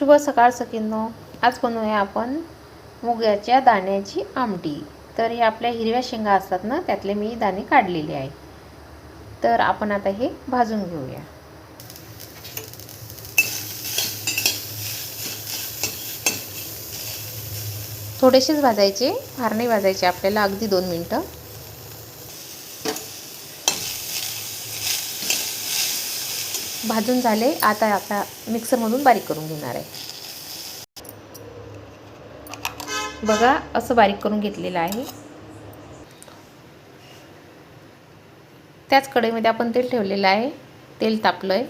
शुभ सकाळ सकिनो आज बनवूया आपण मुगाच्या दाण्याची आमटी. तर हे आपल्या हिरव्या शेंगा असतात ना त्यातले मी दाणे काढलेले आहे तर आपण आता हे भाजून घेऊया. थोडेसेच भाजायचे फार नाही भाजायचे आपल्याला अगदी दोन मिनटं. भाजून झाले. आता आता मिक्सरमधून बारीक करून घेणार आहे. बघा असं बारीक करून घेतलेलं आहे. त्याच कढईमध्ये आपण तेल ठेवलेलं आहे. तेल तापलं आहे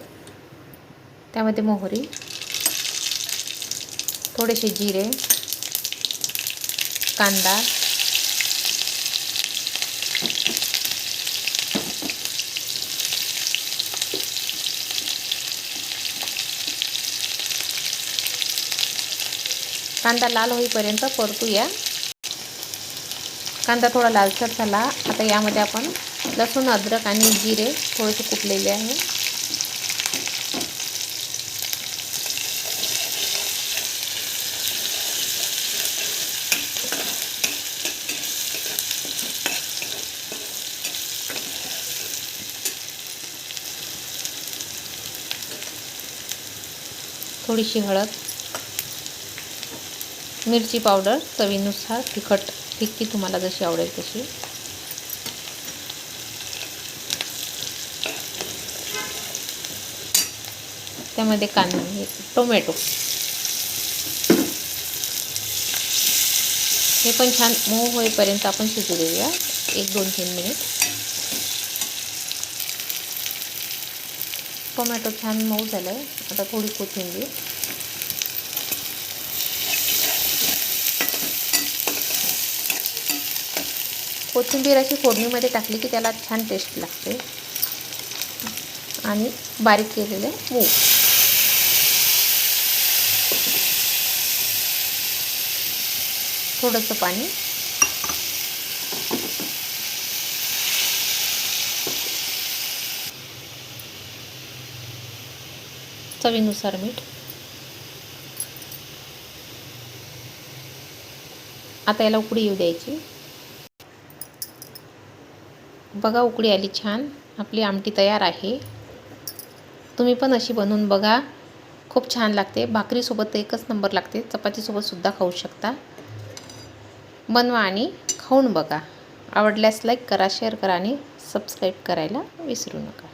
त्यामध्ये मोहरी थोडेसे जिरे कांदा कांदा लाल होईपर्यंत परतूया. कांदा थोडा लालसर झाला. आता यामध्ये आपण लसूण अद्रक आणि जिरे थोडेसे कुटलेले आहे. थोडीशी हळद. मिरची पावडर चवीनुसार तिखट तिखी तुम्हाला जशी आवडेल तशी. त्यामध्ये कांदे टोमॅटो. हे पण छान मऊ होईपर्यंत आपण शिजू देऊया. एक दोन तीन मिनिट. टोमॅटो छान मऊ झालं आहे आता थोडी कोथिंबीर. कोथिंबीर अशी फोडणीमध्ये टाकली की त्याला छान टेस्ट लागते. आणि बारीक केलेले मूग. थोडंसं पाणी. चवीनुसार मीठ. आता याला उकडी येऊ द्यायची. बघा उकडी आली छान. आपली आमटी तयार आहे. तुम्ही पण अशी बनवून बघा. खूप छान लागते. भाकरीसोबत एकच नंबर लागते. चपातीसोबतसुद्धा खाऊ शकता. बनवा आणि खाऊन बघा. आवडल्यास लाईक करा शेअर करा आणि सबस्क्राईब करायला विसरू नका.